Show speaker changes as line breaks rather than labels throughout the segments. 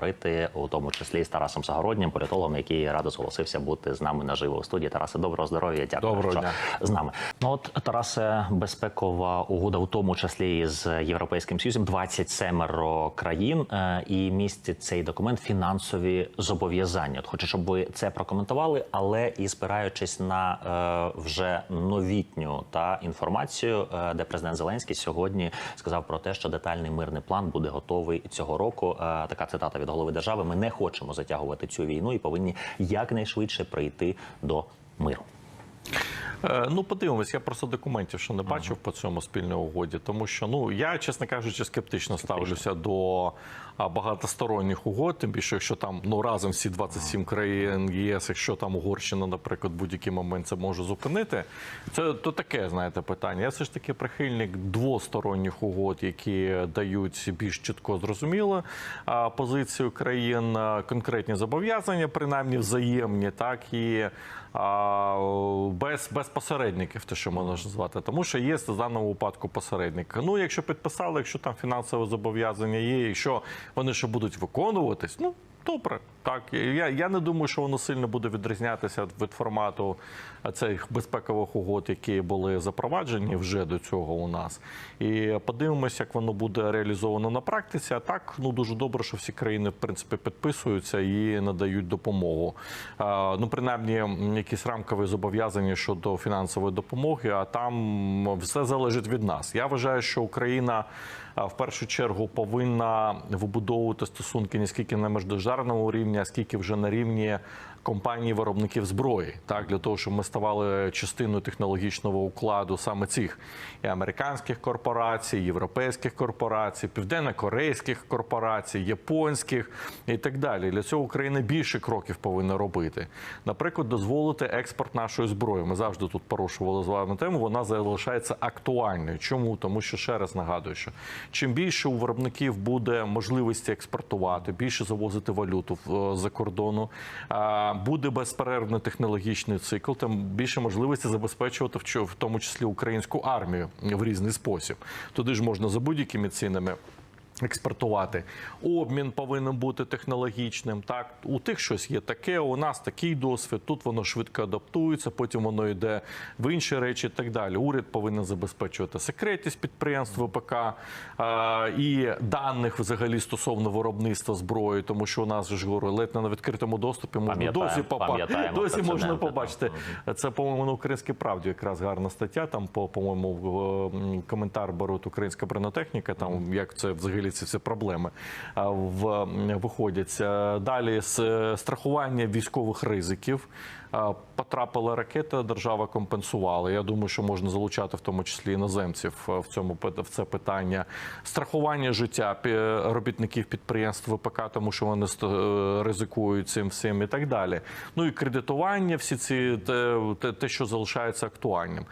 поговорити, у тому числі з Тарасом Загороднім, політологом, який радо зголосився бути з нами наживо у студії. Тарасе, доброго здоров'я. Дякую,
Доброго
що
дня.
з нами. Ну от Тарасе, безпекова угода, у тому числі з Європейським Союзом, 27 країн, е, і містить цей документ фінансові зобов'язання. От хочу, щоб ви це прокоментували, але і спираючись на е, вже новітню та інформацію, е, де президент Зеленський сьогодні сказав про те, що детальний мирний план буде готовий цього року. Е, така цитата від голови держави: Ми не хочемо затягувати цю війну і повинні якнайшвидше прийти до миру.
Е, Ну, подивимось, я просто документів, що не бачив по цьому спільній угоді, тому що ну я, чесно кажучи, скептично ставлюся до багатосторонніх угод, тим більше, якщо там ну разом всі 27 країн ЄС, якщо там Угорщина, наприклад, в будь-який момент це може зупинити. Це то таке, знаєте, питання. Я все ж таки прихильник двосторонніх угод, які дають більш чітко зрозуміло позицію країн, конкретні зобов'язання, принаймні взаємні, так і без, без посередників, те, що можна назвати, тому що є в даному випадку посередник. Ну, якщо підписали, якщо там фінансове зобов'язання є, якщо вони ще будуть виконуватись, ну. Добре, так я, я не думаю, що воно сильно буде відрізнятися від формату цих безпекових угод, які були запроваджені вже до цього у нас. І подивимося, як воно буде реалізовано на практиці. А так ну дуже добре, що всі країни в принципі підписуються і надають допомогу. Ну принаймні, якісь рамкові зобов'язання щодо фінансової допомоги. А там все залежить від нас. Я вважаю, що Україна в першу чергу повинна вибудовувати стосунки не скільки на міждержавному рівні, а скільки вже на рівні компаній виробників зброї, так для того, щоб ми ставали частиною технологічного укладу саме цих і американських корпорацій, європейських корпорацій, південно-корейських корпорацій, японських і так далі. Для цього Україна більше кроків повинна робити. Наприклад, дозволити експорт нашої зброї. Ми завжди тут порушували з вами тему. Вона залишається актуальною. Чому? Тому що ще раз нагадую, що чим більше у виробників буде можливості експортувати, більше завозити валюту в- за кордону, буде безперервний технологічний цикл, тим більше можливості забезпечувати в тому числі українську армію в різний спосіб. Туди ж можна за будь-якими цінами. Експортувати обмін повинен бути технологічним. Так у тих щось є таке. У нас такий досвід. Тут воно швидко адаптується. Потім воно йде в інші речі. і Так далі. Уряд повинен забезпечувати секретність підприємств ВПК а, і даних взагалі стосовно виробництва зброї, тому що у нас ж говорю, ледь не на відкритому доступі можна досі попа досі можна побачити. Це по-моєму на українській правді якраз гарна стаття. Там по по-моєму коментар беруть українська бронетехніка. Там як це взагалі ці всі проблеми в виходять. Е, Далі е, страхування військових ризиків. Потрапила ракета, держава компенсувала. Я думаю, що можна залучати в тому числі іноземців е, в цьому в це питання. Страхування життя робітників підприємств ВПК, тому що вони е, ризикують цим всім і так далі. Ну і кредитування, всі ці те, те що залишається актуальним.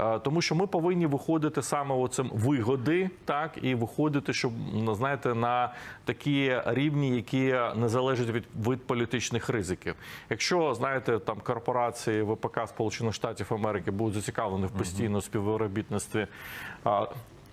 Е, Тому що ми повинні виходити саме оцим вигоди, так і виходити, щоб ну, знаєте, на такі рівні, які не залежать від, від політичних ризиків. Якщо знаєте, там корпорації ВПК Сполучених Штатів Америки будуть зацікавлені в постійному співробітництві.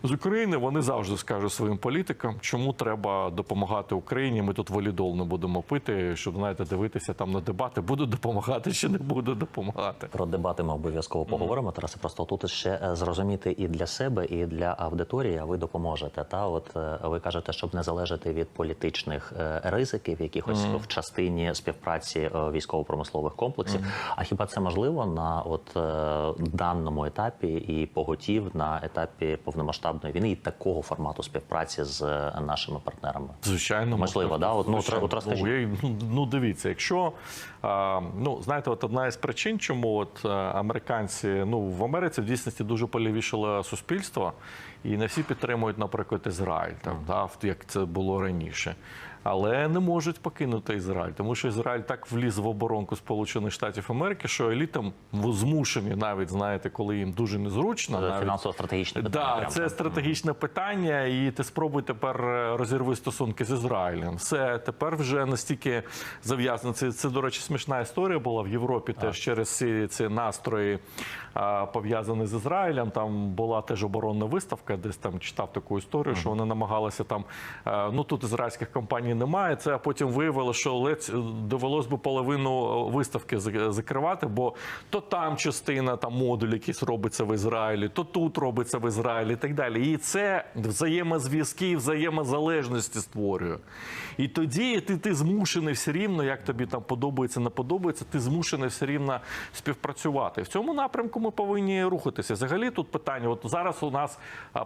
З України вони завжди скажуть своїм політикам, чому треба допомагати Україні. Ми тут волідол не будемо пити, щоб знаєте, дивитися там на дебати, будуть допомагати чи не будуть допомагати.
Про дебати ми обов'язково поговоримо. Тарасе, просто тут ще е, зрозуміти і для себе, і для аудиторії. а Ви допоможете. Та от е, ви кажете, щоб не залежати від політичних е, ризиків, якихось в частині співпраці військово-промислових комплексів. А хіба це можливо на от даному етапі і поготів на етапі повномасштабної війни і такого формату співпраці з е, нашими партнерами?
Звичайно,
Можливо,
так?
да? От, ну,
Звичайно.
от
ну, ну, ну, дивіться, якщо а, ну знаєте, от одна із причин, чому от е, американці, ну в Америці в дійсності дуже полівішало суспільство, і не всі підтримують, наприклад, Ізраїль, там да, як це було раніше. Але не можуть покинути Ізраїль, тому що Ізраїль так вліз в оборонку Сполучених Штатів Америки, що елітам змушені навіть знаєте, коли їм дуже незручно, навіть
Фінансово-стратегічні питання.
Да, це, стратегічне питання, і ти спробуй тепер е, розірви стосунки з Ізраїлем. Все тепер вже настільки зав'язано. Це, це до речі, смішна історія була в Європі. Теж через ці, ці настрої а, пов'язані з Ізраїлем. Там була теж оборонна виставка, десь там читав таку історію, що вони намагалися там. е, Ну тут ізраїльських компаній немає. Це а потім виявилося, що ледь е, довелось би половину виставки закривати, бо то там частина там модуль якийсь робиться в Ізраїлі, то тут робиться в Ізраїлі, і так далі. І це взаємозв'язки, і взаємозалежності створює. І тоді ти, ти змушений все рівно, як тобі там подобається, не подобається, ти змушений все рівно співпрацювати. В цьому напрямку ми повинні рухатися. Взагалі тут питання. От зараз у нас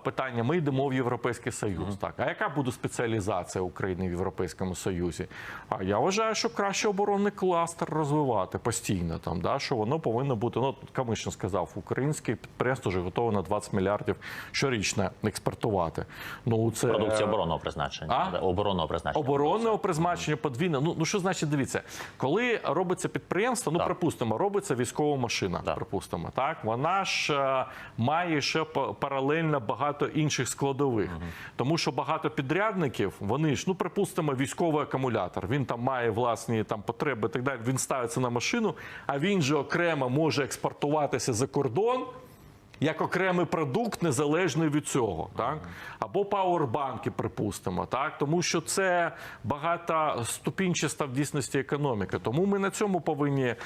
питання: ми йдемо в Європейський Союз. Так, а яка буде спеціалізація України в Європейському Союзі? А я вважаю, що краще оборонний кластер розвивати постійно. Там да що воно повинно бути. Ну Камишин сказав, українське підприємство вже готове на 20 мільярдів щорічно експортувати. Ну це
Продукція оборонного призначення.
А?
Оборонного призначення.
Оборонного призначення подвійне. Ну, ну що значить, дивіться, коли робиться підприємство, ну
Так.
припустимо, робиться військова машина.
Так.
Припустимо, так вона ж е, має ще па- паралельно багато інших складових, тому що багато підрядників, вони ж, ну припустимо, військовий акумулятор. Він там має власні там потреби. і Так далі. Він ставиться на машину, а він же окремо може експортуватися за кордон як окремий продукт, незалежний від цього, так або пауербанки, припустимо, так тому що це багатоступінчаста в дійсності економіка. Тому ми на цьому повинні е,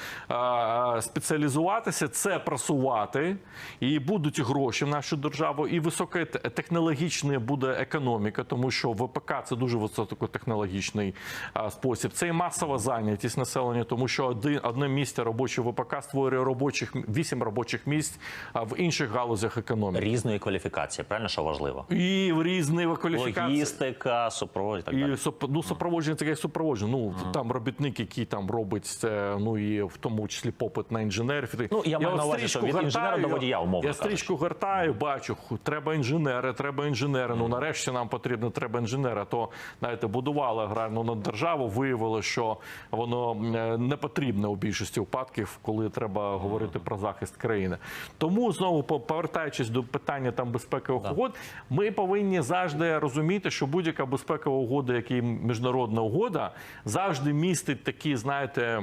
спеціалізуватися, це просувати, і будуть гроші в нашу державу, і високотехнологічна буде економіка, тому що ВПК це дуже високотехнологічний е, спосіб. Це і масова зайнятість населення, тому що один одне місце робочого ВПК створює робочих вісім робочих місць а в інших галузях економіки.
Різної кваліфікації, правильно, що важливо?
І в різні кваліфікації.
Логістика, супровод і так далі.
І суп- ну, супроводження як супроводження. Ну там робітник, який там робить це, ну і в тому числі попит на інженерів.
Ну, я маю на увазі, що від інженера
гортаю,
до водія, умовно
Я стрічку гортаю, бачу, треба інженери, треба інженери. Ну нарешті нам потрібно треба інженера. То знаєте, будували аграрну на державу, виявили, що воно е, не потрібне у більшості випадків, коли треба говорити про захист країни. Тому знову повертаючись до питання там безпекових угод, ми повинні завжди розуміти, що будь-яка безпекова угода, як і міжнародна угода, завжди містить такі, знаєте.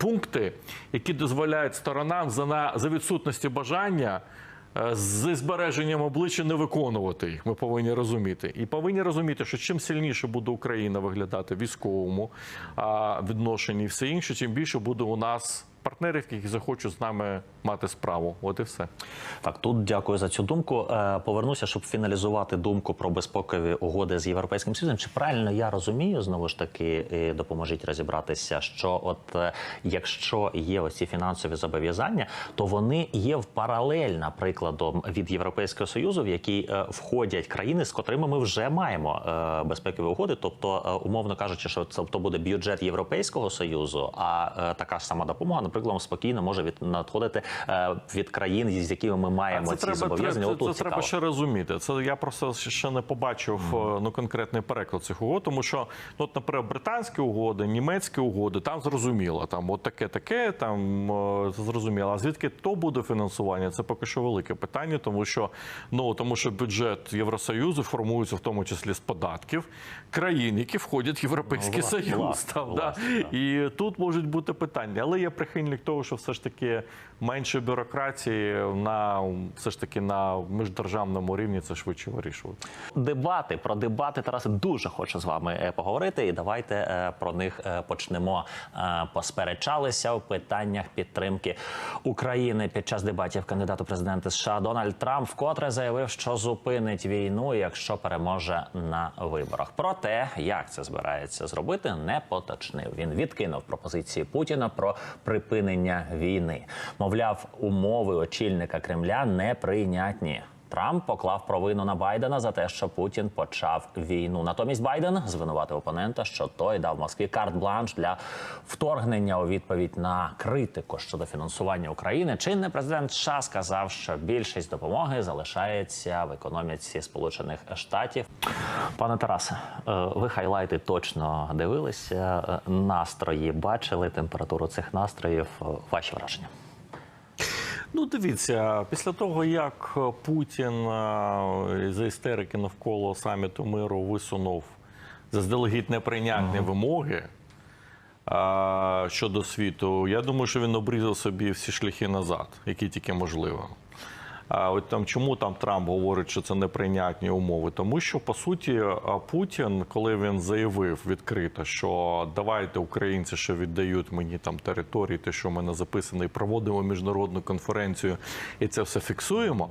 Пункти, які дозволяють сторонам за на за відсутності бажання е, зі збереженням обличчя не виконувати їх. Ми повинні розуміти. І повинні розуміти, що чим сильніше буде Україна виглядати в військовому відношенні і все інше, тим більше буде у нас партнерів, які захочуть з нами мати справу. От і все.
Так, тут дякую за цю думку. Е, Повернуся, щоб фіналізувати думку про безпекові угоди з європейським союзом. Чи правильно я розумію, знову ж таки, допоможіть розібратися, що от е, якщо є ось ці фінансові зобов'язання, то вони є в паралель, наприкладом від Європейського союзу, в який е, входять країни, з котрими ми вже маємо безпекові угоди. Тобто, умовно кажучи, що це буде бюджет Європейського союзу, а така ж сама допомога, наприклад, спокійно може від надходити е, від країн, з якими ми маємо ці зобов'язання.
це,
Отут
це треба ще розуміти. Це я просто ще не побачив е, ну конкретний переклад цих угод, тому що ну, от, наприклад, британські угоди, німецькі угоди, там зрозуміло, там от таке, таке, там е, зрозуміло. А звідки то буде фінансування? Це поки що велике питання, тому що ну тому що бюджет Євросоюзу формується в тому числі з податків країн, які входять в Європейський
Ну, вла-
Союз.
власне,
там, да.
власне, так.
І тут можуть бути питання, але я прихильник того, що все ж таки менше бюрократії на все ж таки на міждержавному рівні це швидше вирішувати.
Дебати про дебати Тарасе дуже хочу з вами е, поговорити. І давайте е, про них е, почнемо. Посперечалися у питаннях підтримки України під час дебатів кандидат у президенти США Дональд Трамп вкотре заявив, що зупинить війну, якщо переможе на виборах. Проте як це збирається зробити, не поточнив. Він відкинув пропозиції Путіна про припинення війни. Мовляв, умови очільника Кремля неприйнятні. Трамп поклав провину на Байдена за те, що Путін почав війну. Натомість Байден звинуватив опонента, що той дав Москві карт-бланш для вторгнення у відповідь на критику щодо фінансування України. Чинний президент США сказав, що більшість допомоги залишається в економіці Сполучених Штатів. Пане Тарасе, е, ви хайлайти точно дивилися. е, Настрої бачили температуру цих настроїв. Е, Ваші враження.
Ну, дивіться, після того, як Путін е, за істерики навколо саміту миру висунув заздалегідь неприйнятні вимоги а, щодо світу, я думаю, що він обрізав собі всі шляхи назад, які тільки можливо. От там чому там Трамп говорить, що це неприйнятні умови? Тому що по суті Путін, коли він заявив відкрито, що давайте українці, що віддають мені там території, те, що в мене записано, і проводимо міжнародну конференцію, і це все фіксуємо.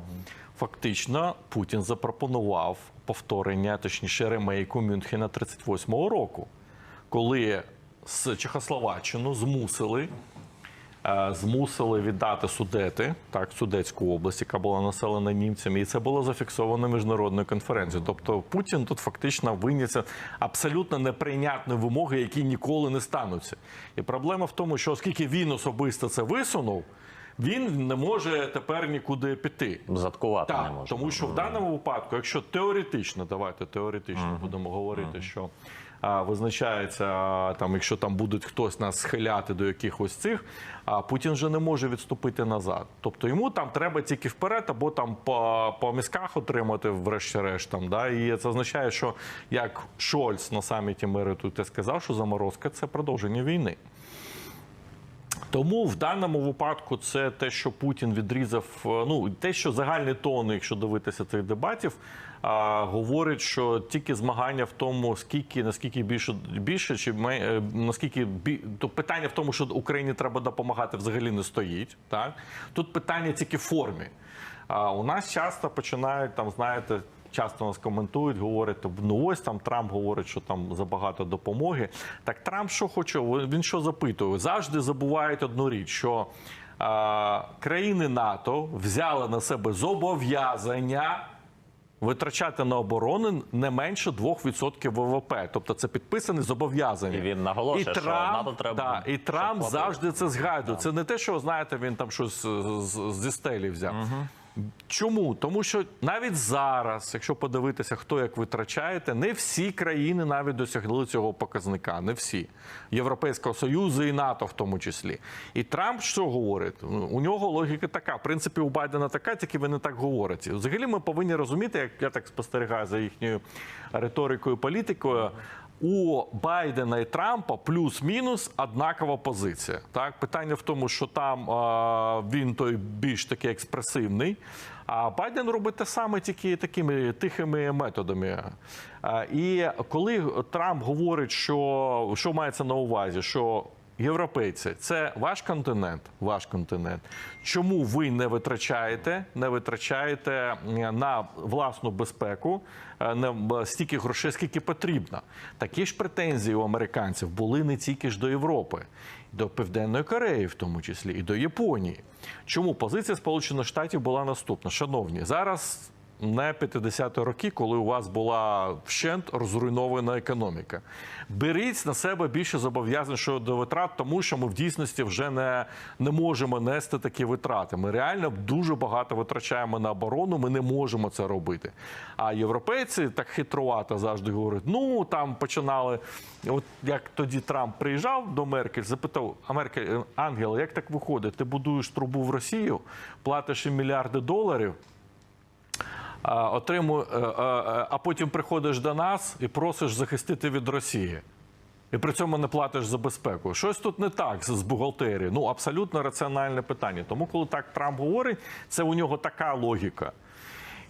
Фактично, Путін запропонував повторення, точніше, ремейку Мюнхена 38-го року, коли з Чехословаччину змусили е, змусили віддати Судети, так, Судетську область, яка була населена німцями, і це було зафіксовано міжнародною конференцією. Тобто Путін тут фактично виніс абсолютно неприйнятні вимоги, які ніколи не стануться. І проблема в тому, що оскільки він особисто це висунув, він не може тепер нікуди піти.
Заткувати не може.
тому що в даному випадку, якщо теоретично, давайте теоретично будемо говорити, що а, визначається там, якщо там будуть хтось нас схиляти до якихось цих, Путін вже не може відступити назад. Тобто йому там треба тільки вперед, або там по, по мізках отримати, врешті-решт. Да? І це означає, що як Шольц на саміті миру тут сказав, що заморозка це продовження війни. Тому в даному випадку це те, що Путін відрізав. е, Ну те, що загальний тон, якщо дивитися цих дебатів, говорить, що тільки змагання в тому, скільки наскільки більше більше, чи ме- е, наскільки бі... то питання в тому, що Україні треба допомагати, взагалі не стоїть. Так тут питання тільки в формі. А у нас часто починають там, знаєте. Часто нас коментують, говорять, ну ось там Трамп говорить, що там забагато допомоги. Так Трамп що хоче? Він що запитує? Завжди забувають одну річ, що е, країни НАТО взяли на себе зобов'язання витрачати на оборону не менше 2% ВВП. Тобто це підписане зобов'язання.
І він наголошує, що НАТО треба
да, і Трамп завжди це згадує. Це не те, що знаєте, він там щось з- з- зі стелі взяв. Чому? Тому що навіть зараз, якщо подивитися, хто як витрачаєте, не всі країни навіть досягли цього показника. Не всі Європейського союзу і НАТО, в тому числі. І Трамп що говорить? Ну, У нього логіка така. В принципі, у Байдена така, тільки вони так говорять. Взагалі, ми повинні розуміти, як я так спостерігаю за їхньою риторикою, політикою. У Байдена і Трампа плюс-мінус однакова позиція. Так, питання в тому, що там а, він той більш такий експресивний. А Байден робить те саме тільки такими тихими методами. І коли Трамп говорить, що, що мається на увазі, що Європейці, це ваш континент, ваш континент. Чому ви не витрачаєте, не витрачаєте на власну безпеку не стільки грошей, скільки потрібно? Такі ж претензії у американців були не тільки ж до Європи, до Південної Кореї, в тому числі, і до Японії. Чому позиція Сполучених Штатів була наступна? Шановні, зараз не 50-ті роки, коли у вас була вщент розруйнована економіка. Беріть на себе більше зобов'язань щодо витрат, тому що ми в дійсності вже не, не можемо нести такі витрати. Ми реально дуже багато витрачаємо на оборону. Ми не можемо це робити. А європейці так хитрувато завжди говорять: ну там починали. От як тоді Трамп приїжджав до Меркель, запитав: а Меркель, Ангела, як так виходить? Ти будуєш трубу в Росію, платиш їм мільярди доларів отримує, е, е, е, а потім приходиш до нас і просиш захистити від Росії. І при цьому не платиш за безпеку. Щось тут не так з бухгалтерією. Ну, абсолютно раціональне питання. Тому, коли так Трамп говорить, це у нього така логіка.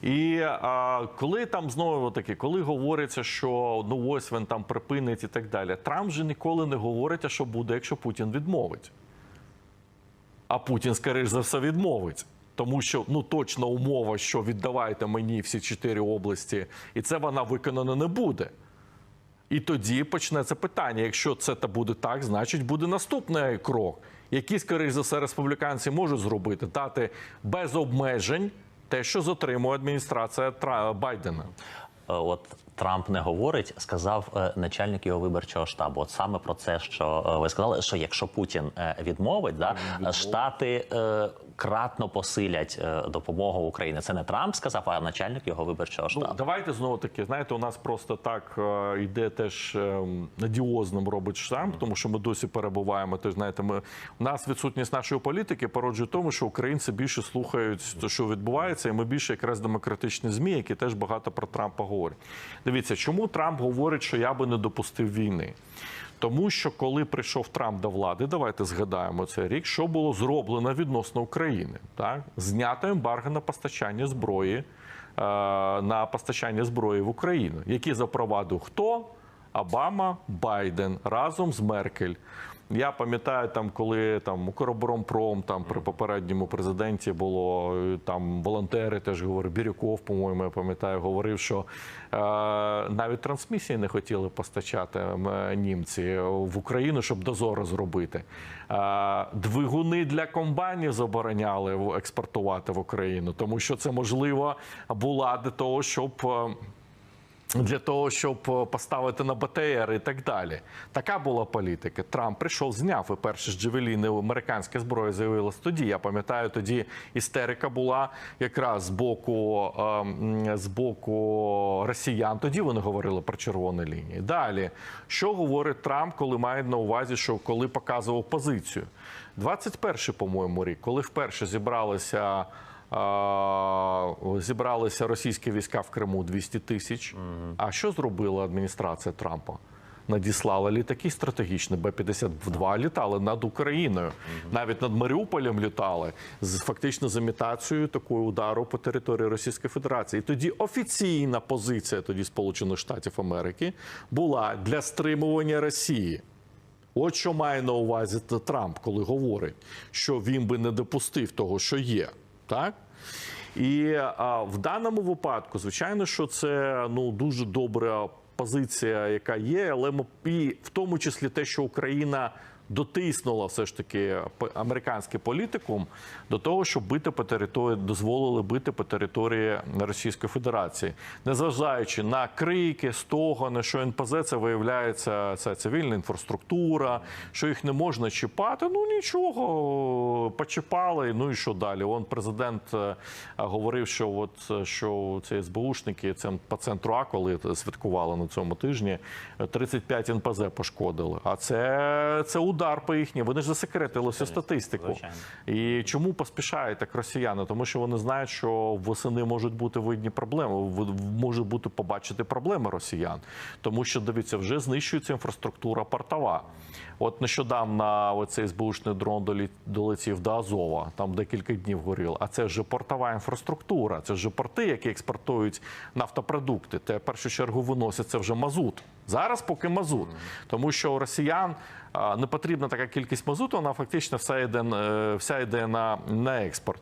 І а, коли там знову таки, коли говориться, що ну ось він там припинить і так далі, Трамп же ніколи не говорить, а що буде, якщо Путін відмовить. А Путін, скоріш за все, відмовить. Тому що ну точна умова, що віддавайте мені всі чотири області, і це вона виконана не буде. І тоді почнеться питання: якщо це та буде так, значить буде наступний крок, який, скоріш за все, республіканці можуть зробити, дати без обмежень те, що затримує адміністрація Тра- Байдена.
Е, От Трамп не говорить, сказав е, начальник його виборчого штабу. От саме про це, що е, ви сказали, що якщо Путін відмовить, да штати кратно посилять е, допомогу Україні. Це не Трамп сказав, а начальник його виборчого штабу.
Ну, давайте знову таки, знаєте, у нас просто так е, йде теж е, надіозним робить штамп, тому що ми досі перебуваємо. Теж знаєте, ми у нас відсутність нашої політики породжує тому, що українці більше слухають те, що відбувається, і ми більше якраз демократичні змі, які теж багато про Трампа говорять. Дивіться, чому Трамп говорить, що я би не допустив війни. Тому що коли прийшов Трамп до влади, давайте згадаємо цей рік, що було зроблено відносно України. Так? Знято ембарго на постачання зброї е, на постачання зброї в Україну, які запровадив хто? Обама, Байден разом з Меркель. Я пам'ятаю, там, коли там Укроборонпром там при попередньому президенті було е, там волонтери теж говорили, Бірюков, по-моєму, я пам'ятаю, говорив, що е, навіть трансмісії не хотіли постачати м, німці в Україну, щоб дозори зробити. Е, двигуни для комбайнів забороняли експортувати в Україну, тому що це можливо була для того, щоб. Для того, щоб е, поставити на БТР і так далі. Така була політика. Трамп прийшов, зняв і перші ж джевеліни американська зброя з'явилась тоді. Я пам'ятаю, тоді істерика була якраз з боку, е, з боку росіян. Тоді вони говорили про червоні лінії. Далі, що говорить Трамп, коли має на увазі, що коли показував позицію? 21-й, по-моєму, рік, коли вперше зібралися. Зібралися російські війська в Криму 200 тисяч. А що зробила адміністрація Трампа? Надіслала літаки стратегічні Б-52 літали над Україною, навіть над Маріуполем літали з фактично з імітацією такого удару по території Російської Федерації. І тоді офіційна позиція тоді Сполучених Штатів Америки була для стримування Росії. От що має на увазі Трамп, коли говорить, що він би не допустив того, що є. Так? І а, в даному випадку, звичайно, що це ну дуже добра позиція, яка є, але і в тому числі те, що Україна дотиснула все ж таки американський політикум до того, щоб бити по території, дозволили бити по території Російської Федерації, незважаючи на крики, стогони, що НПЗ це виявляється це цивільна інфраструктура, що їх не можна чіпати. Ну нічого, почіпали. Ну і що далі? Он президент е, говорив, що от що ці СБУшники це по центру А, коли святкували на цьому тижні, е, 35 НПЗ пошкодили. А це, це удар по їхній. Вони ж засекретили всю статистику. І чому поспішають так росіяни? Тому що вони знають, що восени можуть бути видні проблеми, може бути побачити проблеми росіян. Тому що дивіться, вже знищується інфраструктура портова. От нещодавно оцей СБУшний дрон долетів до Азова, там декілька днів горіло. А це вже портова інфраструктура, це вже порти, які експортують нафтопродукти. Те в першу чергу виносять це вже мазут. Зараз поки мазут, тому що у росіян не потрібна така кількість мазуту, вона фактично вся йде, е, вся йде на, на експорт.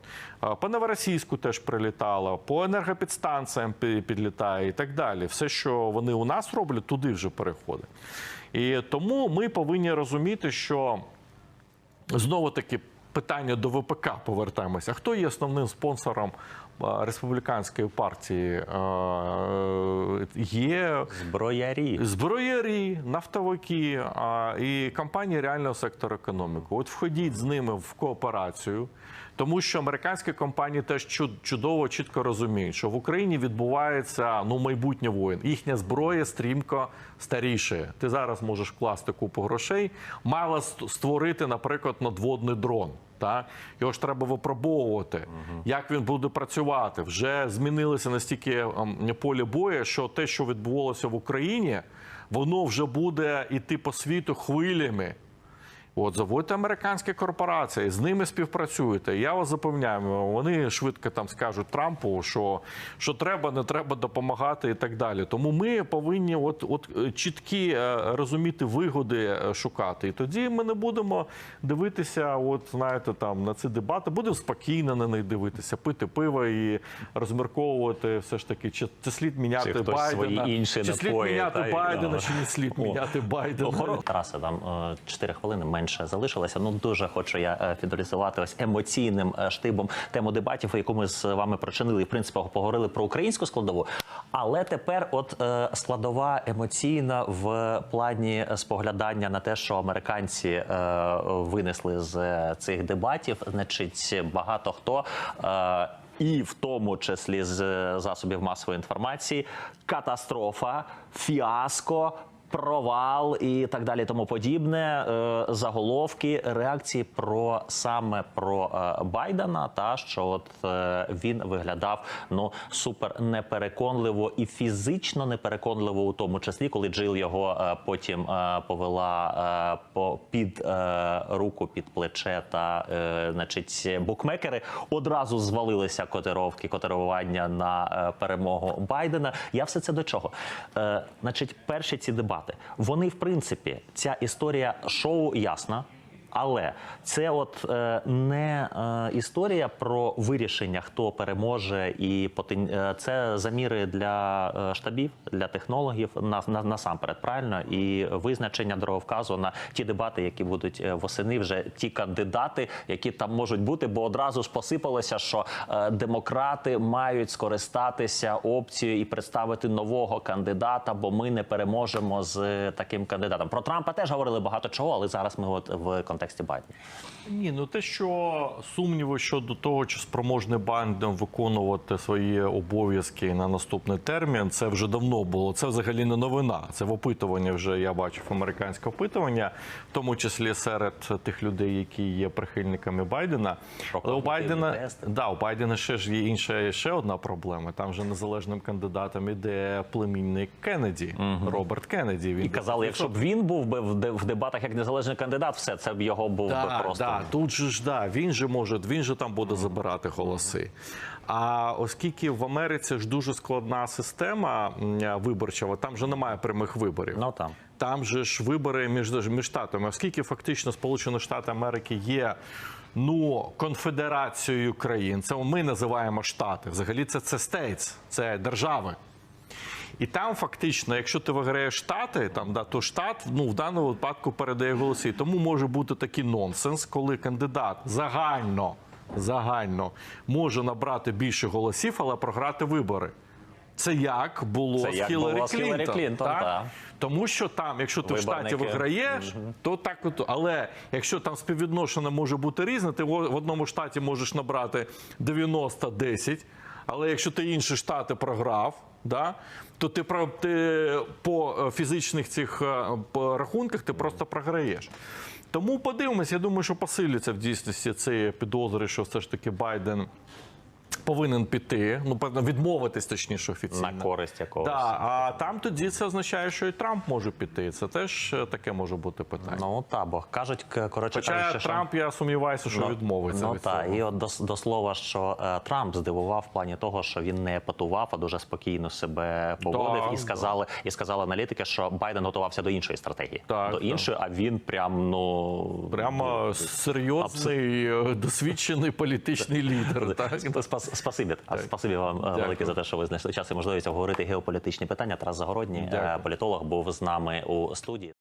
По Новоросійську теж прилітало, по енергопідстанціям підлітає і так далі. Все, що вони у нас роблять, туди вже переходить. І тому ми повинні розуміти, що знову таки питання до ВПК повертаємося. Хто є основним спонсором республіканської партії? Є
Зброярі.
Зброярі, нафтовики і компанії реального сектору економіки. От входіть з ними в кооперацію, тому що американські компанії теж чуд- чудово чітко розуміють, що в Україні відбувається ну майбутнє воїн. Їхня зброя стрімко старіше. Ти зараз можеш вкласти купу грошей, мало ст- створити, наприклад, надводний дрон. Так? Його ж треба випробовувати, як він буде працювати. Вже змінилося настільки ем, поле бою, що те, що відбувалося в Україні, воно вже буде йти по світу хвилями. От заводьте американські корпорації, з ними співпрацюєте. Я вас запевняю, вони швидко там скажуть Трампу, що, що треба, не треба допомагати і так далі. Тому ми повинні от, от е, чіткі е, розуміти вигоди е, шукати. І тоді ми не будемо дивитися, от знаєте, там на ці дебати, будемо спокійно на них дивитися, пити пиво і розмірковувати все ж таки, чи, чи слід міняти
Чи
Байдена,
свої інші
чи слід
напої,
міняти
та,
Байдена,
да.
чи не слід міняти Байдена.
Тарасе, там 4 хвилини менше. Менше залишилося. Ну дуже хочу я е, фіналізувати ось емоційним е, штибом тему дебатів, яку ми з вами прочинили. І в принципі поговорили про українську складову. Але тепер, от е, складова емоційна в плані споглядання на те, що американці винесли з цих дебатів, значить багато хто. І в тому числі з засобів масової інформації, катастрофа, фіаско. Провал і так далі, тому подібне. Е, заголовки реакції про саме про е, Байдена, та що от е, він виглядав ну супер непереконливо і фізично непереконливо, у тому числі, коли Джил його потім повела по під руку, під плече, та значить букмекери одразу звалилися котировки, котирування на перемогу Байдена. Я все це до чого? Значить, перші ці дебати вони, в принципі, ця історія шоу ясна. Але це от е, не е, історія про вирішення, хто переможе, і е, це заміри для штабів, для технологів на, на, насамперед, правильно, і визначення дороговказу на ті дебати, які будуть восени, вже ті кандидати, які там можуть бути, бо одразу ж посипалося, що демократи мають скористатися опцією і представити нового кандидата, бо ми не переможемо з таким кандидатом. Про Трампа теж говорили багато чого, але зараз ми от в контексті Байдена.
Ні, ну те, що сумніви щодо того, чи спроможний Байден виконувати свої обов'язки на наступний термін, це вже давно було. Це взагалі не новина. Це в опитуванні вже я бачив американське опитування, в тому числі серед тих людей, які є прихильниками Байдена. Але у Байдена да, у Байдена ще ж є інша ще одна проблема. Там вже незалежним кандидатом іде племінник Кеннеді, Роберт Кеннеді. Він
І казали, якщо б він був би в де- в дебатах як незалежний кандидат, все це б його був би просто.
да, тут же ж да, він же може, він же там буде забирати голоси. А оскільки в Америці ж дуже складна система виборча, там же немає прямих виборів.
Ну там.
Там же ж вибори між, між штатами, оскільки фактично Сполучені Штати Америки є. Ну, конфедерацією країн, це ми називаємо штати. Взагалі, це це стейтс, це держави. І там фактично, якщо ти виграєш штати, там да то штат ну в даному випадку передає голоси. Тому може бути такий нонсенс, коли кандидат загально загально може набрати більше голосів, але програти вибори. Це як було
Це
з
як
Хіларі
було з Хіларі
Клінтон.
Клінтон,
так?
так.
Тому що там, якщо ти в штаті
Виборники.
виграєш, то так от. Але якщо там співвідношення може бути різне, ти в одному штаті можеш набрати 90-10, але якщо ти інші штати програв, да, то ти, ти по е, фізичних цих е, рахунках ти просто програєш. Тому подивимось, я думаю, що посилюється в дійсності ці підозри, що все ж таки Байден повинен піти, ну певно, відмовитись точніше офіційно.
На користь якогось.
Да, а там тоді це означає, що і Трамп може піти. Це теж е, таке може бути питання.
Ну та бо кажуть, коротше
Хоча
кажучи, що-
Трамп, я сумніваюся, що відмовиться
Ну
від
та
цього.
і от до, до слова, що е, Трамп здивував в плані того, що він не патував, а дуже спокійно себе поводив,
Да,
і сказали, і сказали аналітики, що Байден готувався до іншої стратегії,
Так,
до
так.
іншої, а він прям ну
Прямо серйозний, е, досвідчений політичний лідер. Так?
Спас- Спасибі, А спасибі вам Дякую. велике за те, що ви знайшли час і можливість обговорити геополітичні питання. Тарас Загородній, е,
Дякую.
політолог, був з нами у студії.